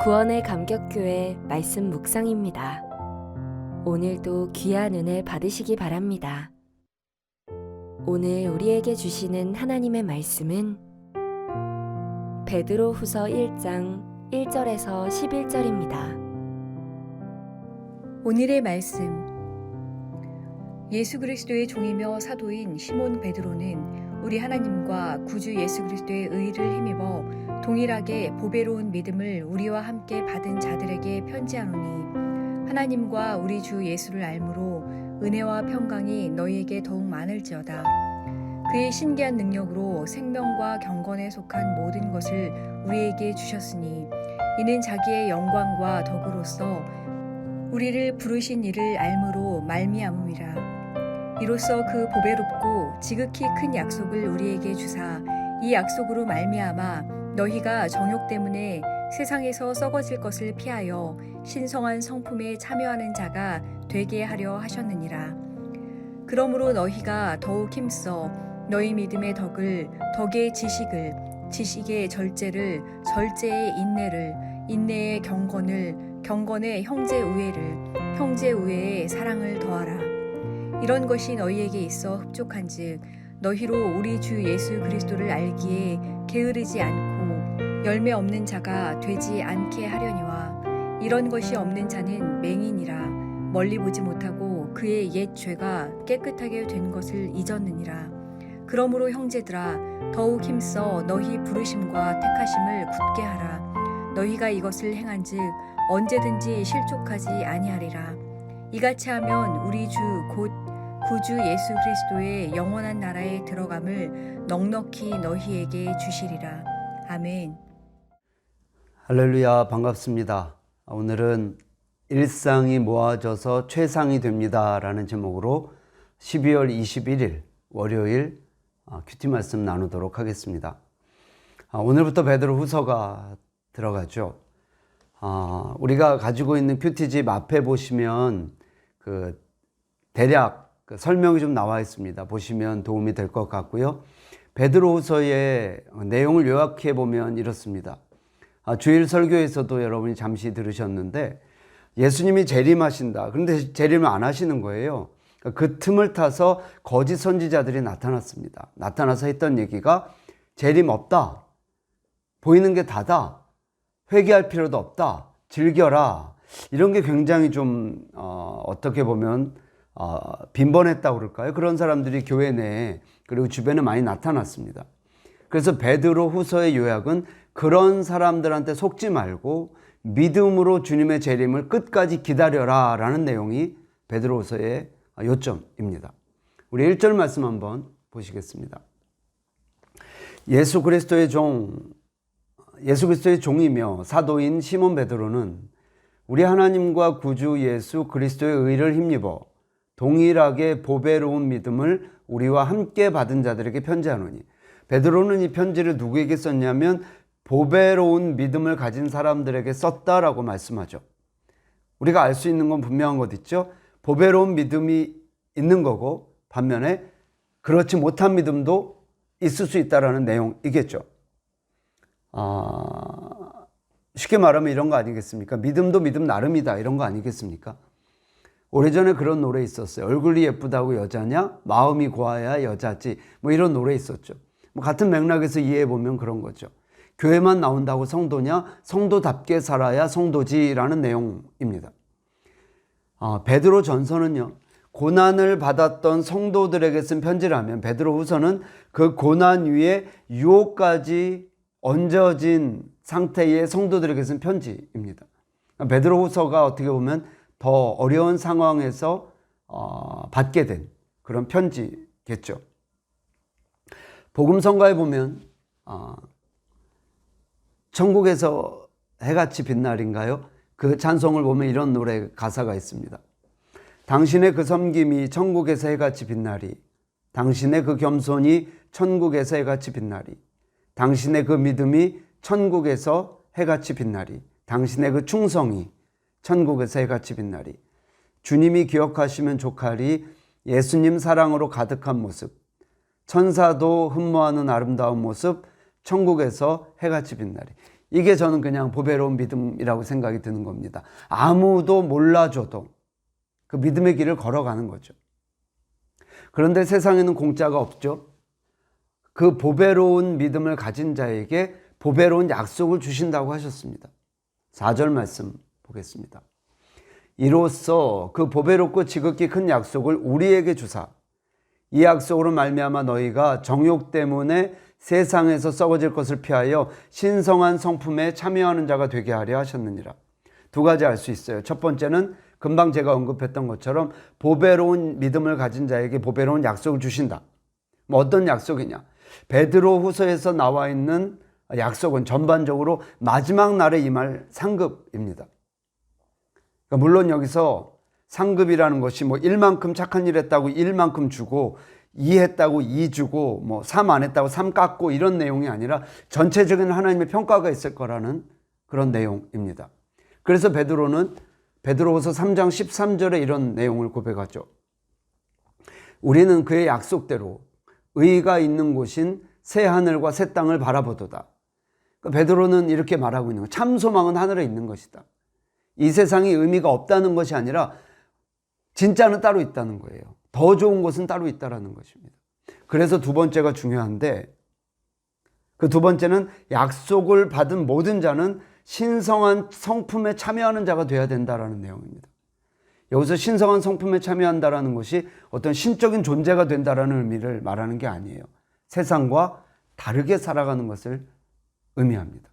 구원의 감격교회 말씀 묵상입니다. 오늘도 귀한 은혜 받으시기 바랍니다. 오늘 우리에게 주시는 하나님의 말씀은 베드로 후서 1장 1절에서 11절입니다. 오늘의 말씀 예수 그리스도의 종이며 사도인 시몬 베드로는 우리 하나님과 구주 예수 그리스도의 의를 힘입어 동일하게 보배로운 믿음을 우리와 함께 받은 자들에게 편지하노니 하나님과 우리 주 예수를 알므로 은혜와 평강이 너희에게 더욱 많을지어다. 그의 신기한 능력으로 생명과 경건에 속한 모든 것을 우리에게 주셨으니 이는 자기의 영광과 덕으로서 우리를 부르신 이를 알므로 말미암음이라. 이로써 그 보배롭고 지극히 큰 약속을 우리에게 주사 이 약속으로 말미암아 너희가 정욕 때문에 세상에서 썩어질 것을 피하여 신성한 성품에 참여하는 자가 되게 하려 하셨느니라 그러므로 너희가 더욱 힘써 너희 믿음의 덕을 덕의 지식을 지식의 절제를 절제의 인내를 인내의 경건을 경건의 형제 우애를 형제 우애에 사랑을 더하라. 이런 것이 너희에게 있어 흡족한즉 너희로 우리 주 예수 그리스도를 알기에 게으르지 않고 열매 없는 자가 되지 않게 하려니와 이런 것이 없는 자는 맹인이라 멀리 보지 못하고 그의 옛 죄가 깨끗하게 된 것을 잊었느니라. 그러므로 형제들아 더욱 힘써 너희 부르심과 택하심을 굳게 하라. 너희가 이것을 행한즉 언제든지 실족하지 아니하리라. 이같이 하면 우리 주 곧 구주 예수 그리스도의 영원한 나라에 들어감을 넉넉히 너희에게 주시리라. 아멘. 할렐루야 반갑습니다. 오늘은 일상이 모아져서 최상이 됩니다라는 제목으로 12월 21일 월요일 아, 큐티 말씀 나누도록 하겠습니다. 아, 오늘부터 베드로 후서가 들어가죠. 아, 우리가 가지고 있는 큐티집 앞에 보시면 그 대략 그 설명이 좀 나와 있습니다. 보시면 도움이 될 것 같고요. 베드로 후서의 내용을 요약해 보면 이렇습니다. 아, 주일 설교에서도 여러분이 잠시 들으셨는데 예수님이 재림하신다. 그런데 재림을 안 하시는 거예요. 그 틈을 타서 거짓 선지자들이 나타났습니다. 나타나서 했던 얘기가 재림 없다. 보이는 게 다다. 회개할 필요도 없다. 즐겨라. 이런 게 굉장히 좀 어, 어떻게 보면 어, 빈번했다고 그럴까요? 그런 사람들이 교회 내에 그리고 주변에 많이 나타났습니다. 그래서 베드로 후서의 요약은 그런 사람들한테 속지 말고 믿음으로 주님의 재림을 끝까지 기다려라 라는 내용이 베드로 후서의 요점입니다. 우리 1절 말씀 한번 보시겠습니다. 예수 그리스도의 종, 예수 그리스도의 종이며 사도인 시몬 베드로는 우리 하나님과 구주 예수 그리스도의 의를 힘입어 동일하게 보배로운 믿음을 우리와 함께 받은 자들에게 편지하노니 베드로는 이 편지를 누구에게 썼냐면 보배로운 믿음을 가진 사람들에게 썼다라고 말씀하죠. 우리가 알 수 있는 건 분명한 것 있죠. 보배로운 믿음이 있는 거고 반면에 그렇지 못한 믿음도 있을 수 있다라는 내용이겠죠. 아, 쉽게 말하면 이런 거 아니겠습니까? 믿음도 믿음 나름이다 이런 거 아니겠습니까? 오래전에 그런 노래 있었어요. 얼굴이 예쁘다고 여자냐? 마음이 고와야 여자지. 뭐 이런 노래 있었죠. 뭐 같은 맥락에서 이해해 보면 그런 거죠. 교회만 나온다고 성도냐? 성도답게 살아야 성도지라는 내용입니다. 아, 베드로 전서는요. 고난을 받았던 성도들에게 쓴 편지라면 베드로 후서는 그 고난 위에 유혹까지 얹어진 상태의 성도들에게 쓴 편지입니다. 베드로 후서가 어떻게 보면 더 어려운 상황에서 어, 받게 된 그런 편지겠죠. 복음성가에 보면 어, 천국에서 해같이 빛날인가요? 그 찬송을 보면 이런 노래 가사가 있습니다. 당신의 그 섬김이 천국에서 해같이 빛나리. 당신의 그 겸손이 천국에서 해같이 빛나리. 당신의 그 믿음이 천국에서 해같이 빛나리. 당신의 그 충성이 천국에서 해같이 빛나리. 주님이 기억하시면 조카리 예수님 사랑으로 가득한 모습. 천사도 흠모하는 아름다운 모습. 천국에서 해같이 빛나리. 이게 저는 그냥 보배로운 믿음이라고 생각이 드는 겁니다. 아무도 몰라줘도 그 믿음의 길을 걸어가는 거죠. 그런데 세상에는 공짜가 없죠. 그 보배로운 믿음을 가진 자에게 보배로운 약속을 주신다고 하셨습니다. 4절 말씀 보겠습니다. 이로써 그 보배롭고 지극히 큰 약속을 우리에게 주사 이 약속으로 말미암아 너희가 정욕 때문에 세상에서 썩어질 것을 피하여 신성한 성품에 참여하는 자가 되게 하려 하셨느니라. 두 가지 알 수 있어요. 첫 번째는 금방 제가 언급했던 것처럼 보배로운 믿음을 가진 자에게 보배로운 약속을 주신다. 뭐 어떤 약속이냐? 베드로 후서에서 나와 있는 약속은 전반적으로 마지막 날에 임할 상급입니다. 그러니까 물론 여기서 상급이라는 것이 뭐 1만큼 착한 일 했다고 1만큼 주고 2 했다고 2 주고 뭐 3 안 했다고 3 깎고 이런 내용이 아니라 전체적인 하나님의 평가가 있을 거라는 그런 내용입니다. 그래서 베드로는 베드로후서 3장 13절에 이런 내용을 고백하죠. 우리는 그의 약속대로 의가 있는 곳인 새 하늘과 새 땅을 바라보도다. 그러니까 베드로는 이렇게 말하고 있는 거예요. 참 소망은 하늘에 있는 것이다. 이 세상이 의미가 없다는 것이 아니라 진짜는 따로 있다는 거예요. 더 좋은 것은 따로 있다라는 것입니다. 그래서 두 번째가 중요한데 그 두 번째는 약속을 받은 모든 자는 신성한 성품에 참여하는 자가 되어야 된다라는 내용입니다. 여기서 신성한 성품에 참여한다라는 것이 어떤 신적인 존재가 된다라는 의미를 말하는 게 아니에요. 세상과 다르게 살아가는 것을 의미합니다.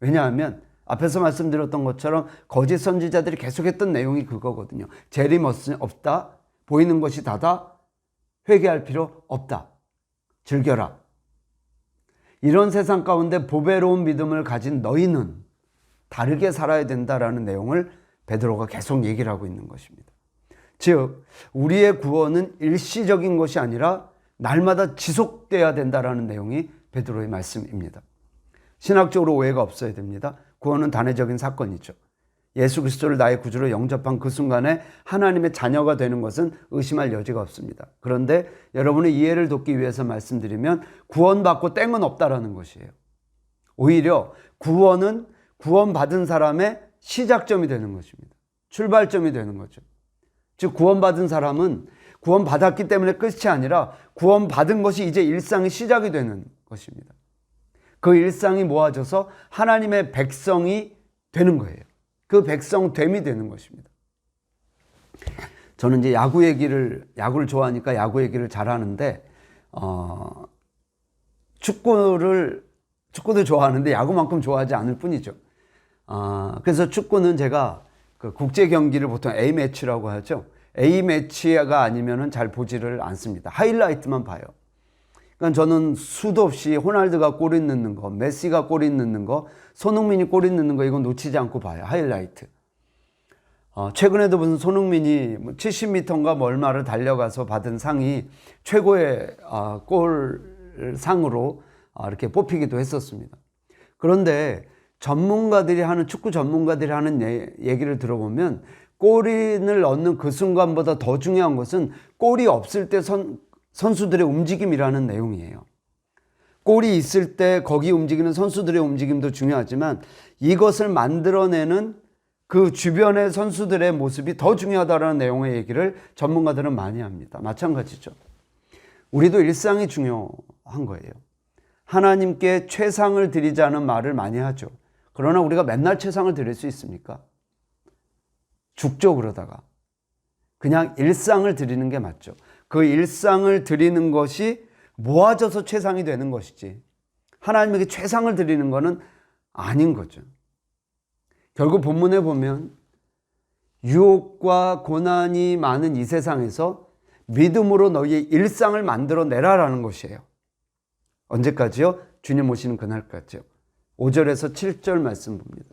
왜냐하면 앞에서 말씀드렸던 것처럼 거짓 선지자들이 계속했던 내용이 그거거든요. 재림 없다. 보이는 것이 다다. 회개할 필요 없다. 즐겨라. 이런 세상 가운데 보배로운 믿음을 가진 너희는 다르게 살아야 된다라는 내용을 베드로가 계속 얘기를 하고 있는 것입니다. 즉, 우리의 구원은 일시적인 것이 아니라 날마다 지속돼야 된다라는 내용이 베드로의 말씀입니다. 신학적으로 오해가 없어야 됩니다. 구원은 단회적인 사건이죠. 예수 그리스도를 나의 구주로 영접한 그 순간에 하나님의 자녀가 되는 것은 의심할 여지가 없습니다. 그런데 여러분의 이해를 돕기 위해서 말씀드리면 구원받고 땡은 없다라는 것이에요. 오히려 구원은 구원받은 사람의 시작점이 되는 것입니다. 출발점이 되는 거죠. 즉 구원받은 사람은 구원받았기 때문에 끝이 아니라 구원받은 것이 이제 일상의 시작이 되는 것입니다. 그 일상이 모아져서 하나님의 백성이 되는 거예요. 그 백성 됨이 되는 것입니다. 저는 이제 야구 얘기를 야구를 좋아하니까 야구 얘기를 잘하는데 어, 축구를 축구도 좋아하는데 야구만큼 좋아하지 않을 뿐이죠. 어, 그래서 축구는 제가 그 국제 경기를 보통 A 매치라고 하죠. A 매치가 아니면은 잘 보지를 않습니다. 하이라이트만 봐요. 그러니까 저는 수도 없이 호날두가 골이 넣는 거, 메시가 골이 넣는 거, 손흥민이 골이 넣는 거 이거 놓치지 않고 봐요. 하이라이트. 어, 최근에도 무슨 손흥민이 70m인가 뭐 얼마를 달려가서 받은 상이 최고의 어, 골 상으로 어, 이렇게 뽑히기도 했었습니다. 그런데 전문가들이 하는 축구 전문가들이 하는 예, 얘기를 들어보면 골인을 넣는 그 순간보다 더 중요한 것은 골이 없을 때 선, 선수들의 움직임이라는 내용이에요. 골이 있을 때 거기 움직이는 선수들의 움직임도 중요하지만 이것을 만들어내는 그 주변의 선수들의 모습이 더 중요하다는 내용의 얘기를 전문가들은 많이 합니다. 마찬가지죠. 우리도 일상이 중요한 거예요. 하나님께 최상을 드리자는 말을 많이 하죠. 그러나 우리가 맨날 최상을 드릴 수 있습니까? 죽죠, 그러다가. 그냥 일상을 드리는 게 맞죠. 그 일상을 드리는 것이 모아져서 최상이 되는 것이지. 하나님에게 최상을 드리는 것은 아닌 거죠. 결국 본문에 보면 유혹과 고난이 많은 이 세상에서 믿음으로 너희의 일상을 만들어 내라라는 것이에요. 언제까지요? 주님 오시는 그날까지요. 5절에서 7절 말씀 봅니다.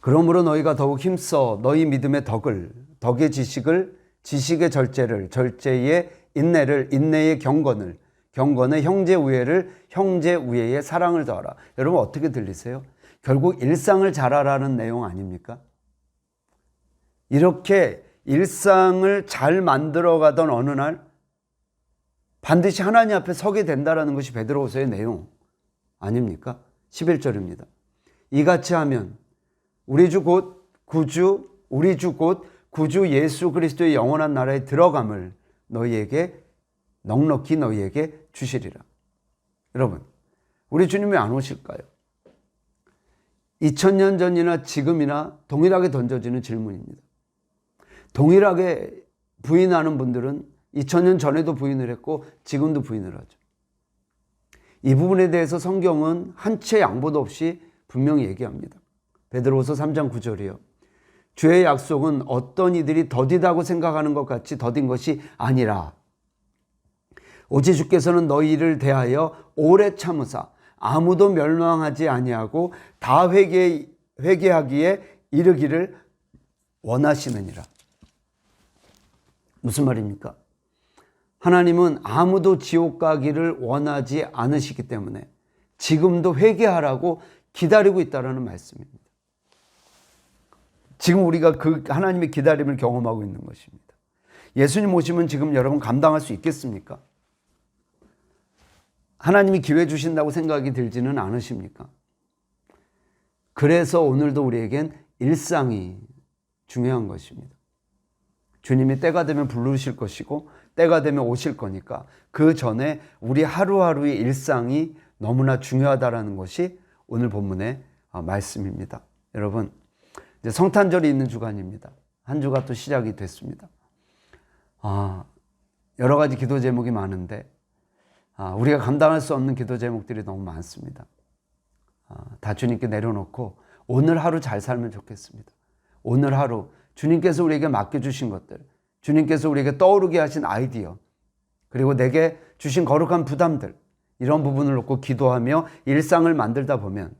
그러므로 너희가 더욱 힘써 너희 믿음의 덕을, 덕의 지식을, 지식의 절제를, 절제의 인내를, 인내의 경건을, 경건의 형제 우애를, 형제 우애의 사랑을 더하라. 여러분 어떻게 들리세요? 결국 일상을 잘하라는 내용 아닙니까? 이렇게 일상을 잘 만들어 가던 어느 날 반드시 하나님 앞에 서게 된다라는 것이 베드로후서의 내용 아닙니까? 11절입니다. 이같이 하면 우리 주 곧 구주 우리 주 곧 구주 예수 그리스도의 영원한 나라에 들어감을 너희에게 넉넉히 너희에게 주시리라. 여러분, 우리 주님이 왜안 오실까요? 2000년 전이나 지금이나 동일하게 던져지는 질문입니다. 동일하게 부인하는 분들은 2000년 전에도 부인을 했고 지금도 부인을 하죠. 이 부분에 대해서 성경은 한치의 양보도 없이 분명히 얘기합니다. 베드로후서 3장 9절이요. 주의 약속은 어떤 이들이 더디다고 생각하는 것 같이 더딘 것이 아니라 오직 주께서는 너희를 대하여 오래 참으사 아무도 멸망하지 아니하고 다 회개 회개하기에 이르기를 원하시느니라. 무슨 말입니까? 하나님은 아무도 지옥 가기를 원하지 않으시기 때문에 지금도 회개하라고 기다리고 있다라는 말씀입니다. 지금 우리가 그 하나님의 기다림을 경험하고 있는 것입니다. 예수님 오시면 지금 여러분 감당할 수 있겠습니까? 하나님이 기회 주신다고 생각이 들지는 않으십니까? 그래서 오늘도 우리에겐 일상이 중요한 것입니다. 주님이 때가 되면 부르실 것이고 때가 되면 오실 거니까 그 전에 우리 하루하루의 일상이 너무나 중요하다라는 것이 오늘 본문의 어, 말씀입니다. 여러분, 이제 성탄절이 있는 주간입니다. 한 주가 또 시작이 됐습니다. 아, 여러 가지 기도 제목이 많은데 아, 우리가 감당할 수 없는 기도 제목들이 너무 많습니다. 아, 다 주님께 내려놓고 오늘 하루 잘 살면 좋겠습니다. 오늘 하루 주님께서 우리에게 맡겨주신 것들, 주님께서 우리에게 떠오르게 하신 아이디어, 그리고 내게 주신 거룩한 부담들, 이런 부분을 놓고 기도하며 일상을 만들다 보면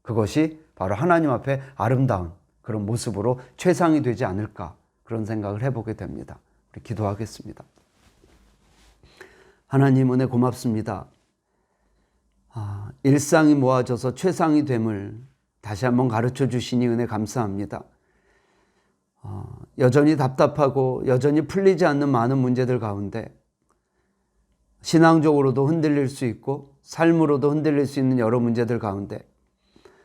그것이 바로 하나님 앞에 아름다운 그런 모습으로 최상이 되지 않을까 그런 생각을 해보게 됩니다. 우리 기도하겠습니다. 하나님 은혜 고맙습니다. 아, 일상이 모아져서 최상이 됨을 다시 한번 가르쳐 주시니 은혜 감사합니다. 어, 여전히 답답하고 여전히 풀리지 않는 많은 문제들 가운데 신앙적으로도 흔들릴 수 있고 삶으로도 흔들릴 수 있는 여러 문제들 가운데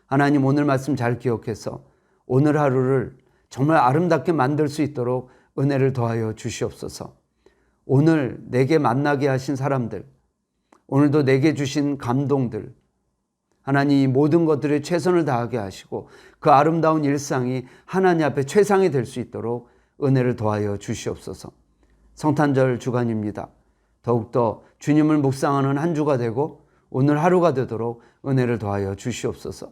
하나님 오늘 말씀 잘 기억해서 오늘 하루를 정말 아름답게 만들 수 있도록 은혜를 더하여 주시옵소서. 오늘 내게 만나게 하신 사람들, 오늘도 내게 주신 감동들, 하나님 이 모든 것들에 최선을 다하게 하시고 그 아름다운 일상이 하나님 앞에 최상이 될 수 있도록 은혜를 더하여 주시옵소서. 성탄절 주간입니다. 더욱더 주님을 묵상하는 한 주가 되고 오늘 하루가 되도록 은혜를 더하여 주시옵소서.